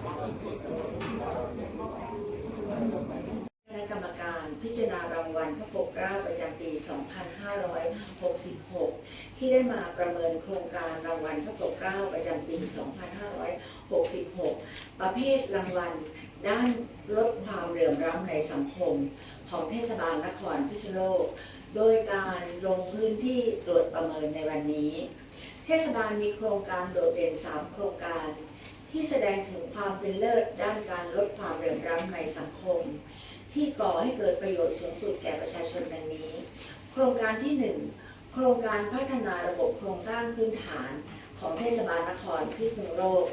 คณะกรรมการพิจารณารางวัลพระปกเกล้าประจำปี 2566 ที่ได้มาประเมินโครงการรางวัลพระปกเกล้าประจำปี 2566 ประเภทรางวัลด้านลดความเหลื่อมล้ำในสังคม ของเทศบาลนครพิษณุโลก โดยการลงพื้นที่ตรวจประเมินในวันนี้ เทศบาลมีโครงการโดดเด่น 3 โครงการ ที่แสดงถึงความเป็นเลิศด้านการลดความเหลื่อมล้ำในสังคม ที่ก่อให้เกิดประโยชน์สูงสุดแก่ประชาชนดังนี้ โครงการที่ 1 โครงการพัฒนาระบบโครงสร้างพื้นฐานของเทศบาลนครพิษณุโลก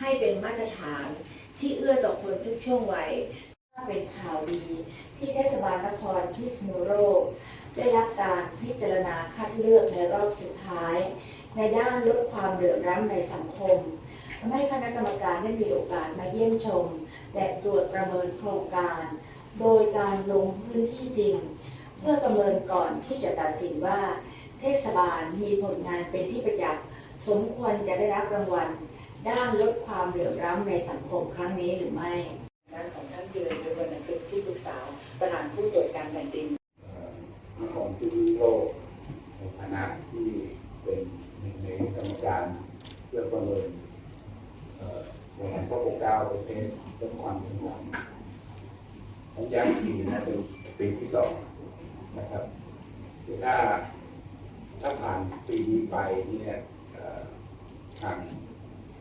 ให้เป็นมาตรฐานที่เอื้อต่อคนทุกช่วงวัยเป็นข่าวดีที่เทศบาลนครพิษณุโลกได้รับการพิจารณาคัดเลือกในรอบสุดท้าย ในด้านลดความเหลื่อมล้ำในสังคม ทำให้คณะกรรมการได้มีโอกาสมาเยี่ยมชม และตรวจประเมินโครงการ โดยการลงพื้นที่จริง เพื่อประเมินก่อนที่จะตัดสินว่า เทศบาลมีผลงานเป็นที่ประจักษ์สมควรจะได้รับรางวัล ด้านลดความเหลื่อมล้ำในสังคมครั้งนี้หรือไม่ด้านของท่านเดือนเป็นวันเป็นที่ปรึกษาประธานผู้ตรวจการแผ่นดินนครพิษณุโลกในฐานะที่เป็นหนึ่งในกรรมการเพื่อประเมิน เอ่อรางวัลพระปกเกล้าประเภทเรื่องความเป็นหลังผมย้ำอีกทีนะเป็นปีที่สองนะครับคือถ้าถ้าผ่านปีนี้ไปเนี่ยเอ่อทาง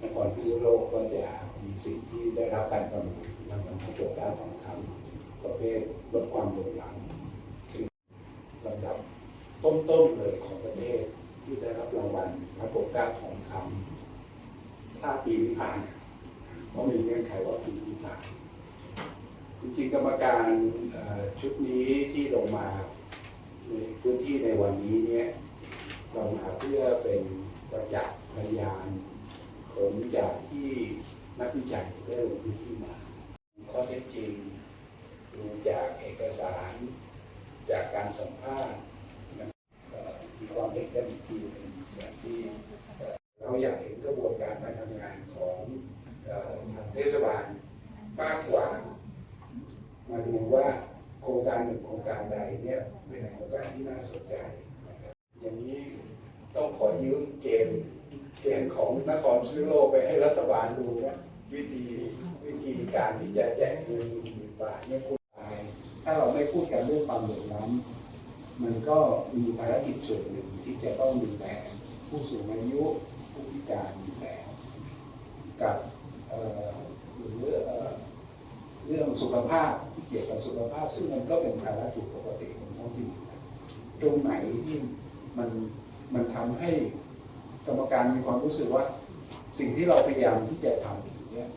นครพิษณุโลกก็จะมีสิ่งที่ได้รับการประเมินรางวัลพระปกเกล้าทองคำประเภทลดความเหลื่อมล้ำลำดับต้นๆเลยของประเทศที่ได้รับรางวัลพระปกเกล้าทองคำ ถ้าปีที่ผ่านเพราะมีเงื่อนไขว่าปีที่ผ่านจริงๆกรรมการชุดนี้ที่ลงมาในพื้นที่ในวันนี้เนี่ยเรามาเพื่อเป็นประจักษ์พยานผลจากที่นักวิจัยได้ลงพื้นที่มาข้อเท็จจริงดูจากเอกสาร จากการสัมภาษณ์มีความเห็นกันอีกทีหนึงอย่างที่เราอยากเห็นการการทำงานของเอ่อทางเทศบาลมากกว่า มาดูว่าโครงการหนึ่งโครงการใดเนี่ยเป็นโครงการที่น่าสนใจ อย่างนี้ต้องขอยืมเกณฑ์เกณฑ์ของนครซิโลกไปให้รัฐบาลดูว่าวิธีวิธีการที่จะแจกเงินหมื่นบาทเนี่ยคุณตายถ้าเราไม่พูดกันเรื่องความเหลื่อมล้ำมันก็มีภารกิจส่วนหนึ่งที่จะต้องดูแลผู้สูงอายุผู้พิการอยู่แล้วกับเอ่อหรือเอ่อ เรื่องสุขภาพที่เกี่ยวกับสุขภาพ ซึ่งมันก็เป็นภารกิจปกติของท้องถิ่นตรงไหนที่มันมันทำให้กรรมการมีความรู้สึกว่า สิ่งที่เราพยายามที่จะทำอยู่เนี่ย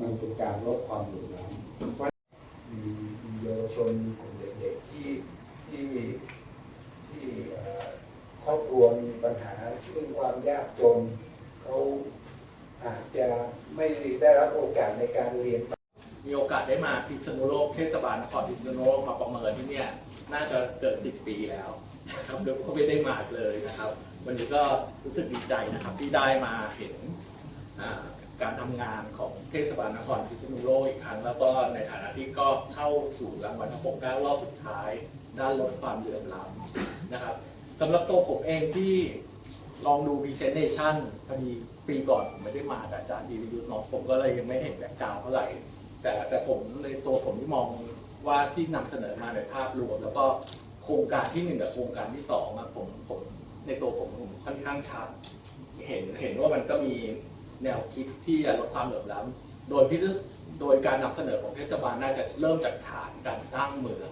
มันเป็นการลดความเหลื่อมล้ำมีมีเยาวชนกลุ่มเด็กๆที่ที่ที่เอ่อครอบครัวมีปัญหาเรื่องความยากจนเขาอาจจะไม่ได้รับโอกาสในการเรียน มีโอกาสได้มาพิษณุโลกเทศบาลนครพิษณุโลกมาประเมินที่เนี่ยน่าจะเกิด10ปีแล้วครับเดี๋ยวก็ไม่ได้มาเลยนะครับ วันนี้ก็รู้สึกดีใจนะครับที่ได้มาเห็นการทำงานของเทศบาลนครพิษณุโลกอีกครั้ง แล้วก็ในฐานะที่ก็เข้าสู่รางวัลทั้งหกเก้ารอบสุดท้าย ด้านลดความเหลื่อมล้ำนะครับสำหรับตัวผมเองที่ลองดู presentation พอดีปีก่อนผมไม่ได้มาแต่อาจารย์ดีวิยุทธ์เนาะผมก็เลยยังไม่เห็นแบ็กกราวเท่าไหร่ แต่แต่ผมในตัวผมที่มองว่าที่นำเสนอมาในภาพรวม แล้วก็โครงการที่หนึ่งกับโครงการที่สองอะผมผมในตัวผมผมค่อนข้างชัด เห็นเห็นว่ามันก็มีแนวคิดที่จะลดความเหลื่อมล้ำโดยพิจโดยการนำเสนอของเทศบาลน่าจะเริ่มจากฐานการสร้างเมือง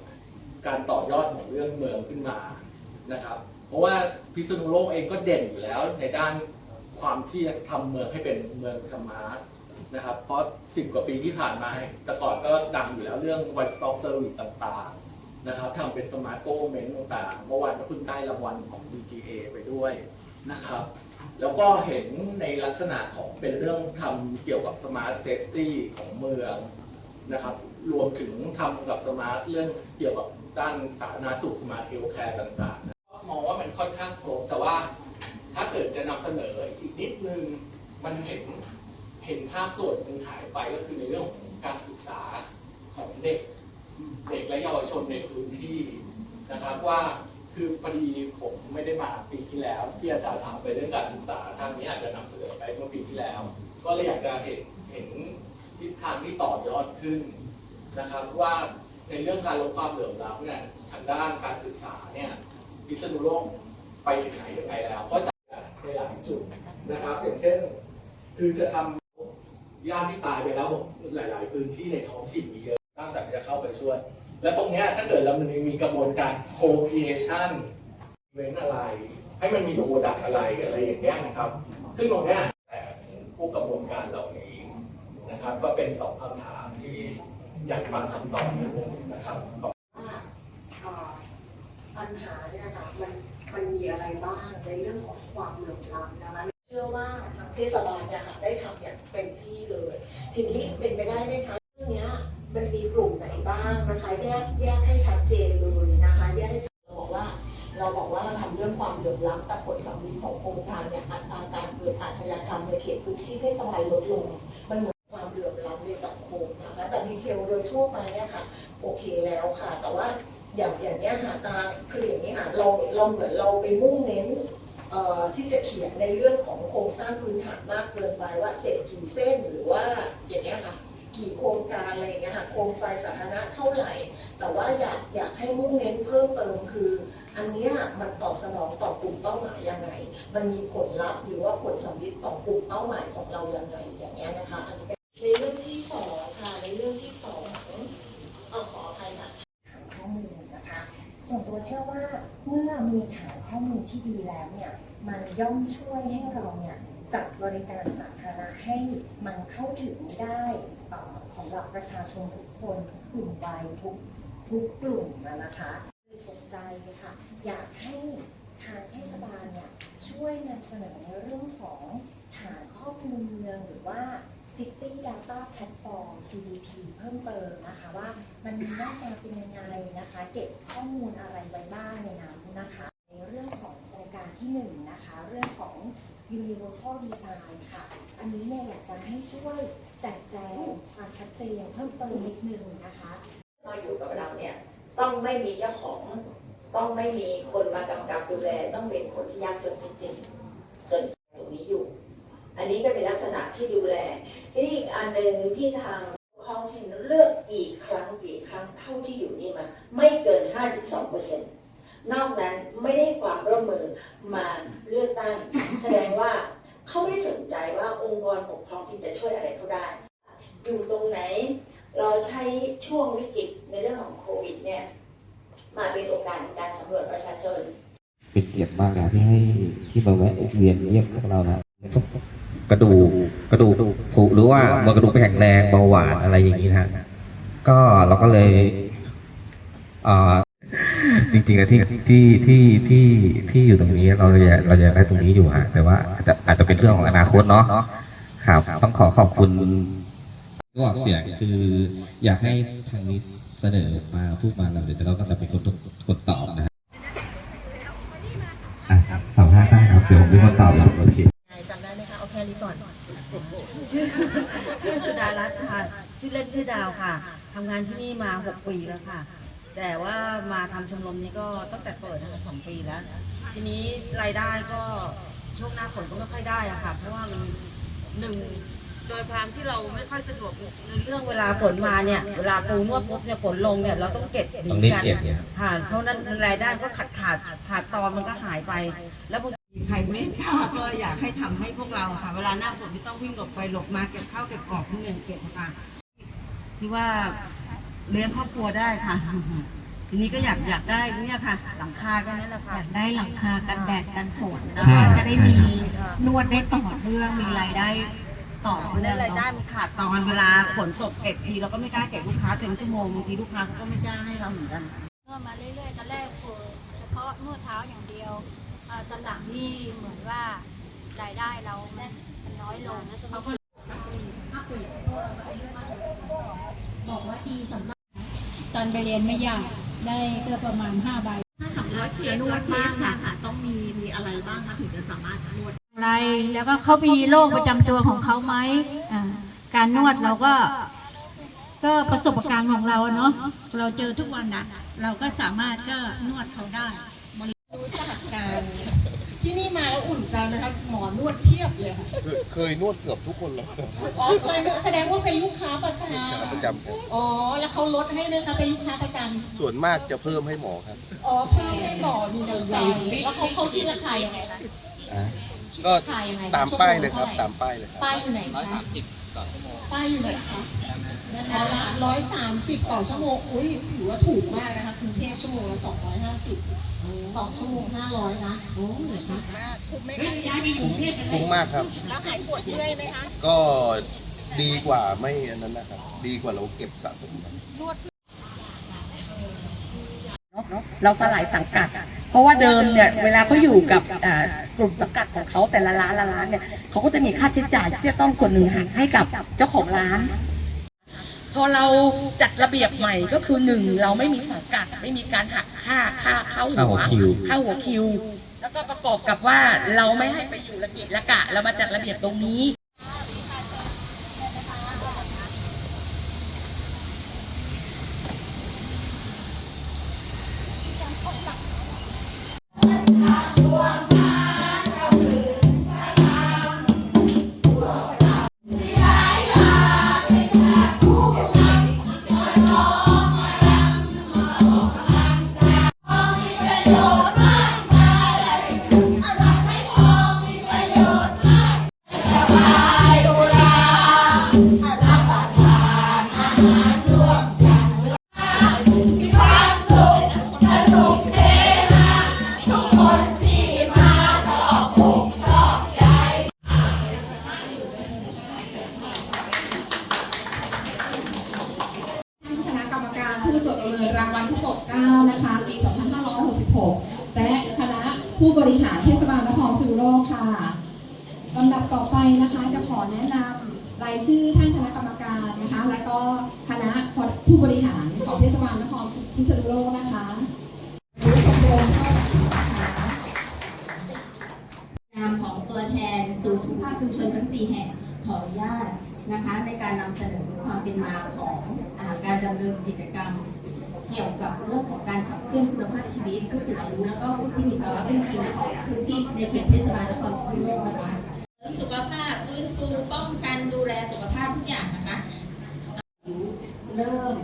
การต่อยอดของเรื่องเมืองขึ้นมานะครับ เพราะว่าพิษณุโลกเองก็เด่นอยู่แล้วในด้านความที่จะทำเมืองให้เป็นเมืองสมาร์ท นะครับ เพราะสิบกว่าปีที่ผ่านมา แต่ก่อนก็ดังอยู่แล้วเรื่อง one stop service ต่างๆ นะครับทำเป็นสมาร์ทโกเมนต์ต่างๆ เมื่อวานก็เพิ่งได้รางวัลของ DGA ไปด้วยนะครับ แล้วก็เห็นในลักษณะของเป็นเรื่องทำเกี่ยวกับสมาร์ทเซฟตี้ของเมืองนะครับ รวมถึงทำกับสมาร์ทเรื่องเกี่ยวกับด้านสาธารณสุขสมาร์ทเฮลท์แคร์ต่างๆ มองว่ามันค่อนข้างครบแต่ว่าถ้าเกิดจะนำเสนออีกนิดนึง มันเห็น เห็นภาพส่วนหนึ่งหายไปก็คือในเรื่องของการศึกษาของเด็ก เด็กและเยาวชนในพื้นที่นะครับว่าคือพอดีผมไม่ได้มาปีที่แล้วที่อาจารย์ถามไปเรื่องการศึกษาทางนี้อาจจะนำเสนอไปเมื่อปีที่แล้ว ก็เลยอยากจะเห็นเห็นทิศทางที่ต่อยอดขึ้นนะครับว่าในเรื่องการลดความเหลื่อมล้ำเนี่ยทางด้านการศึกษาเนี่ยพิษณุโลกไปถึงไหนยังไงแล้ว ก็จะในหลายจุดนะครับอย่างเช่น คือจะทำ ญาติที่ตายไปแล้วหลาย ๆ พื้นที่ในท้องถิ่นมีเยอะตั้งแต่จะเข้าไปช่วย และตรงนี้ถ้าเกิดเรามันมีกระบวนการ co-creation เว้นอะไร ให้มันมีโปรดักอะไรอะไรอย่างเงี้ยนะครับ ซึ่งตรงนี้แต่ผู้กระบวนการเหล่านี้นะครับ ก็เป็นสองคำถามที่อยากฟังคำตอบนะครับว่าเอ่อปัญหาเนี่ยค่ะมันมันมีอะไรบ้างในเรื่องของความเหลื่อมล้ำนะคะเชื่อว่าทางเทศบาลเนี่ยค่ะได้ทำอย่างเต็มที่เลย ทีนี้เป็นไปได้ไหมคะเรื่องนี้มันมีกลุ่มไหนบ้างนะคะแยกแยกให้ชัดเจนเลยนะคะแยกให้ชัดเราบอกว่า เราบอกว่าเราทำเรื่องความเหลื่อมล้ำแต่ผลสัมฤทธิ์ของโครงการเนี่ยอัตราการเกิดอาชญากรรมในเขตพื้นที่เทศบาลลดลง มันเหมือนความเหลื่อมล้ำในสังคมนะคะแต่ดีเทลโดยทั่วไปเนี่ยค่ะโอเคแล้วค่ะ แต่ว่าอย่างอย่างเนี้ยค่ะตาคืออย่างนี้ค่ะเราเราเหมือนเราไปมุ่งเน้นที่จะเขียนในเรื่องของ โครงสร้างพื้นฐานมากเกินไปว่าเสร็จกี่เส้นหรือว่าอย่างเนี้ยค่ะกี่โครงการอะไรอย่างเงี้ยค่ะโคมไฟสาธารณะเท่าไหร่ แต่ว่าอยากอยากให้มุ่งเน้นเพิ่มเติมคือ อันเนี้ยมันตอบสนองต่อกลุ่มเป้าหมายยังไง มันมีผลลัพธ์หรือว่าผลสำลิดต่อกลุ่มเป้าหมายของเรายังไงอย่างเงี้ยนะค่ะในเรื่องที่สองเอาขออภัยค่ะ ข้อมูลนะคะ ส่วนตัวเชื่อว่าเมื่อมีฐานข้อมูลที่ดีแล้วเนี่ยมันย่อมช่วยให้เราเนี่ยจัดบริการสาธารณะให้มันเข้าถึงได้สำหรับประชาชนทุกคนทุกกลุ่มวัยทุกทุกกลุ่มนะคะสนใจค่ะ อยากให้ทางเทศบาลเนี่ยช่วยนำเสนอในเรื่องของฐานข้อมูลเมืองหรือว่า City Data Platform CDP เพิ่มเติมนะคะว่ามันมีหน้าตาเป็นยังไงนะคะ เก็บข้อมูลอะไรไว้บ้างในนั้นนะคะ ในเรื่องของโครงการที่หนึ่งนะคะ เรื่องของ Universal Design ค่ะ อันนี้เนี่ยอยากจะให้ช่วยแจกแจงความชัดเจนเพิ่มเติมนิดนึงนะคะมาอยู่กับเราเนี่ยต้องไม่มีเจ้าของต้องไม่มีคนมากำกับดูแลต้องเป็นคนที่ยากจนจริงๆส่วนตรงนี้อยู่ อันนี้ก็เป็นลักษณะที่ดูแล ทีนี้อีกอันหนึ่งที่ทางท้องถิ่นเลือกกี่ครั้งกี่ครั้งเท่าที่อยู่นี่มาไม่เกิน 52เปอร์เซ็นต์นอกนั้นไม่ได้ความร่วมมือมาเลือกตั้ง แสดงว่าเขาไม่สนใจว่าองค์กรปกครองที่จะช่วยอะไรเขาได้ อยู่ตรงไหน เราใช้ช่วงวิกฤตในเรื่องของโควิดเนี่ยมาเป็นโอกาสในการสำรวจประชาชน เป็นเกียรติมากนะที่ให้ที่มาแวะเวียนเยี่ยมพวกเรานะ กระดูกกระดูกผุหรือว่ามันกระดูกไม่แข็งแรงเบาหวานอะไรอย่างนี้นะฮะก็เราก็เลยอ่าจริงๆแล้วที่ที่ที่ที่ที่อยู่ตรงนี้เราจะเราจะได้ตรงนี้อยู่ฮะแต่ว่าอาจจะอาจจะเป็นเรื่องของอนาคตเนาะครับต้องขอขอบคุณก็เสียงคืออยากให้ทางนี้เสนอมาพูดมาเราเดี๋ยวเราก็จะเป็นคนคนตอบนะฮะอะครับสัมภาษณ์ได้ครับเดี๋ยวผมเป็นคนตอบแล้วโอเคจำได้ไหม คะเอาแค่นี้ก่อน ชื่อชื่อสุดารัตน์ค่ะ ชื่อเล่นชื่อดาวค่ะทำงานที่นี่มา 6 ปีแล้วค่ะ แต่ว่ามาทำชมรมนี้ก็ตั้งแต่เปิดนะคะสองปีแล้ว ทีนี้รายได้ก็ช่วงหน้าฝนก็ไม่ค่อยได้อะค่ะ เพราะว่ามันหนึ่งโดยความที่เราไม่ค่อยสะดวกในเรื่องเวลาฝนมาเนี่ย เวลาปูนวดปุ๊บเนี่ยฝนลงเนี่ยเราต้องเก็บหนีต้องรีบกันเก็บเนี่ย ค่ะเพราะนั้นรายได้ก็ขาดขาดขาดตอนมันก็หายไปแล้วบางทีใครเมตตาก็อยากให้ทำให้พวกเราค่ะ เวลาหน้าฝนไม่ต้องวิ่งหลบไปหลบมาเก็บข้าวเก็บกรอบที่เงินเก็บค่ะที่ว่าเลี้ยงครอบครัวได้ค่ะ ทีนี้ก็อยากอยากได้เนี่ยค่ะ หลังคาก็นั่นแหละค่ะอยากได้หลังคากันแดดกันฝนนะใช่คะจะได้มีนวดได้ต่อเนื่องมีรายได้ต่อเพราะเนื่นั้องนรายได้เนาะมันขาดตอนเวลาฝนตกเก็บทีเราก็ไม่กล้าเก็บลูกค้าเต็มชั่วโมงบางทีลูกค้าเขาก็ไม่กล้าให้เราเหมือนกัน นวดมาเรื่อยๆตอนแรกคือเฉพาะนวดเท้าอย่างเดียวเอ่อ ตอนหลังนี่เหมือนว่ารายได้เรามันน้อยลงเขาก็บอกว่าดีสำหรับตอนไปเรียนไม่ยากได้ก็ประมาณ5ใบถ้าสำหรับจะนวดบ้างค่ะต้องมีมีอะไรบ้างคะถึงจะสามารถนวดอะไรแล้วก็เขามีโรคประจำตัวของเขาไหมการนวดเราก็ ก็ประสบการณ์ของเราเนาะเราเจอทุกวันนะเราก็สามารถก็นวดเขาได้ รู้จักกันที่นี่มาแล้วอุ่นใจนะคะหมอนวดเทียบเลยค่ะเคยนวดเกือบทุกคนเลยอ๋อเคยแสดงว่าเป็นลูกค้าประจขาประจำครับำอ๋อแล้วเขาลดให้ไหมคะเป็นลูกค้าประจส่วนมากจะเพิ่มให้หมอครับำอ๋อเพิ่มให้หมอมีน้ำใจแล้วเขาเขาคิดราคายังไงคะก็ราคายังไงตามป้ายเลยครับ ตามป้ายเลยครับป้ายอยู่ไหนร้อยสามสิบต่อชั่วโมงป้ายอยู่ไหนคะอ๋อร้อยสามสิบต่อชั่วโมงอุ้ยถือว่าถูกมากนะคะกรุงเทพชั่วโมงละสองร้อยห้าสิบ สองชั่วโมงห้าร้อยนะโอ้เหรอคะถูกไหมคะย้ายไปอยู่กรุงเทพคุ้มมากครับ แล้วหายปวดเมื่อยไหมคะก็ดีกว่าไม่อันนั้นนะครับ ดีกว่าเราเก็บสะสมครับเราสลายสังกัด เพราะว่าเดิมเนี่ยเวลาเขาอยู่กับอ่ากลุ่มสังกัดของเขาแต่ละร้านละร้านเนี่ยเขาก็จะมีค่าใช้จ่ายที่จะต้องส่วนหนึ่งหักให้กับเจ้าของร้าน พอเราจัดระเบียบใหม่ก็คือหนึ่งเราไม่มีสังกัดไม่มีการหักค่าค่าเข้าค่าหัวคิวค่าหัวคิว แล้วก็ประกอบกับว่าเราไม่ให้ไปอยู่ระเบียบระกะ เรามาจัดระเบียบตรงนี้ ประเมินรางวัลผู้ปกเกล้านะคะ ปี 2566 และคณะผู้บริหารเทศบาลนครศรีโลกค่ะลำดับต่อไปนะคะจะขอแนะนำรายชื่อท่านคณะกรรมการนะคะ และก็คณะผู้บริหารของเทศบาลนครพิษณุโลกนะคะชมรมเข้านะคะนามของตัวแทนศูนย์สุขภาพชุมชนทั้ง 4 แห่งขออนุญาตนะคะในการนำเสนอความเป็นมาของอาการดำเนินกิจกรรม เกี่ยวกับเรื่องของการขับเคลื่อนคุณภาพชีวิตผู้สูงอายุแล้วก็ผู้ที่มีภาวะพื้นถิ่นของพื้นที่ในเขตเทศบาลนครพิษณุโลกนะคะเสริมสุขภาพฟื้นฟูป้องกันดูแลสุขภาพทุกอย่างนะคะเริ่ม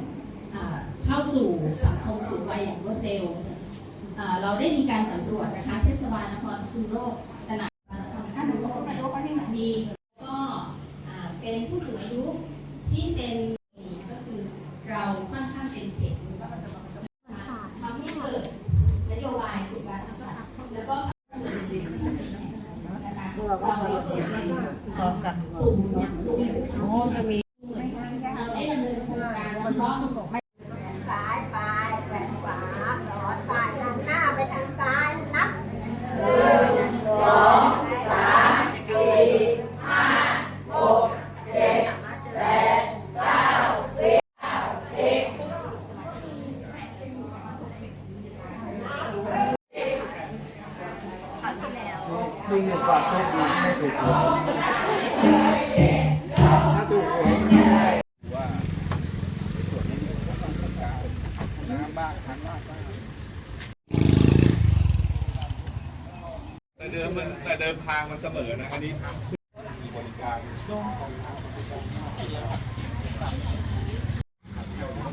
อ่าเข้าสู่สังคมสูงวัยอย่างรวดเร็วเราได้มีการสำรวจนะคะเทศบาลนครพิษณุโลก เดิมมันแต่เดิมทางมันเสมอนะ อันนี้มีบริการ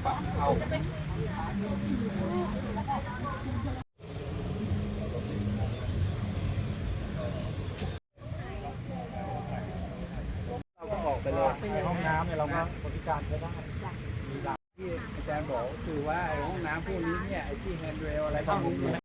ปรับเข้าเราก็ออกไปเลยในห้องน้ำเนี่ยเราก็บริการได้มีหลักที่อาจารย์บอกคือว่าไอ้ห้องน้ำพวกนี้เนี่ยไอ้ที่แฮนด์เรลอะไรพวกนี้เนี่ย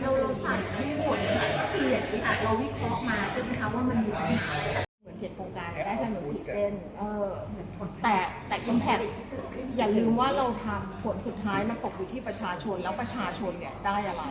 เราเราใส่ทั้งหมดก็คืออย่างนี้ค่ะเราวิเคราะห์มาใช่ไหมคะว่ามันมีปัญหาเหมือนเจ็ดโครงการได้ถนนผิดเส้น เออ แต่แต่อิมแพค อย่าลืมว่าเราทำผลสุดท้ายมันตกอยู่ที่ประชาชนแล้วประชาชนเนี่ยได้อะไร